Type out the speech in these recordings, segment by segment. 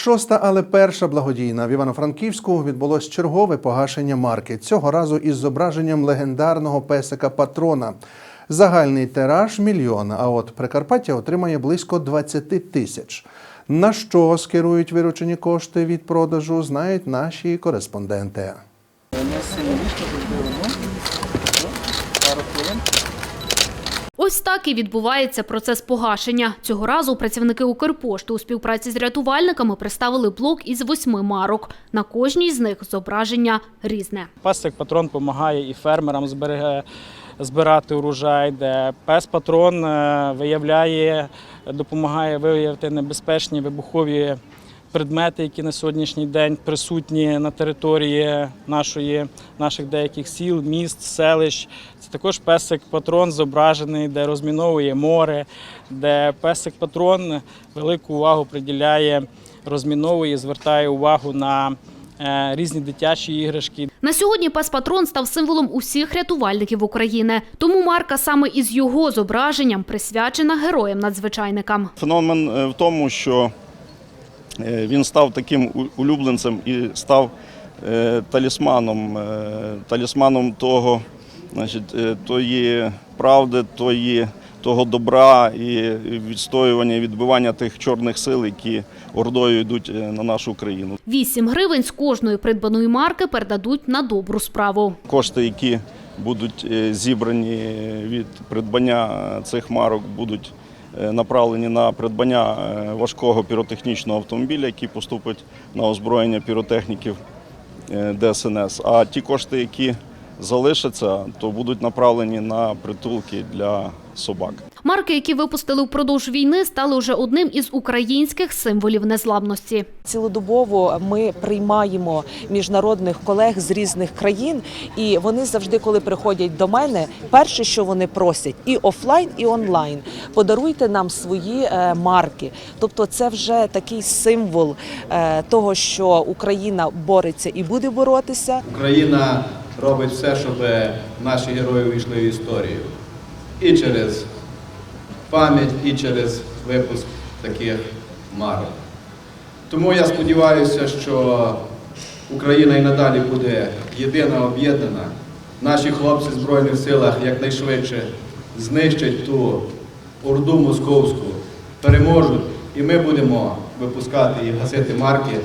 Шоста, але перша благодійна в Івано-Франківську відбулось чергове погашення марки. Цього разу із зображенням легендарного песика патрона. Загальний тираж мільйон. А от Прикарпаття отримає близько 20 тисяч. На що скерують виручені кошти від продажу, знають наші кореспонденти. Ось так і відбувається процес погашення. Цього разу працівники Укрпошти у співпраці з рятувальниками представили блок із восьми марок. На кожній з них зображення різне. Песик патрон допомагає і фермерам збереге, збирати урожай, де пес патрон е, виявляє, допомагає виявити небезпечні вибухові предмети, які на сьогоднішній день присутні на території нашої, наших деяких сіл, міст, селищ. Це також песик патрон зображений, де розміновує море, де песик патрон велику увагу приділяє, розміновує, звертає увагу на е, різні дитячі іграшки. На сьогодні пес патрон став символом усіх рятувальників України. Тому марка саме із його зображенням присвячена героям-надзвичайникам. Феномен е, в тому, що він став таким улюбленцем і став е, талісманом, е, талісманом того, значить, е, тої правди, тої, того добра і відстоювання, і відбивання тих чорних сил, які ордою йдуть е, на нашу країну. 8 гривень з кожної придбаної марки передадуть на добру справу. Кошти, які будуть е, зібрані від придбання е, цих марок, будуть е, направлені на придбання е, важкого піротехнічного автомобіля, який поступить на озброєння піротехніків е, ДСНС. А ті кошти, які залишаться, то будуть направлені на притулки для собак. Марки, які випустили впродовж війни, стали вже одним із українських символів незламності. Цілодобово ми приймаємо міжнародних колег з різних країн, і вони завжди, коли приходять до мене, перше, що вони просять, і офлайн, і онлайн, подаруйте нам свої е, марки. Тобто, це вже такий символ е, того, що Україна бореться і буде боротися. Україна робить все, щоб наші герої увійшли в історію. І через пам'ять, і через випуск таких марок. Тому я сподіваюся, що Україна і надалі буде єдина, об'єднана. Наші хлопці в Збройних силах якнайшвидше знищать ту орду московську, переможуть, і ми будемо випускати і гасити марки,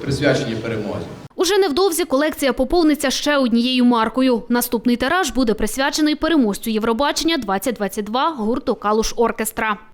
присвячені перемозі. Уже невдовзі колекція поповниться ще однією маркою. Наступний тираж буде присвячений переможцю Євробачення 2022 гурту Калуш Оркестра.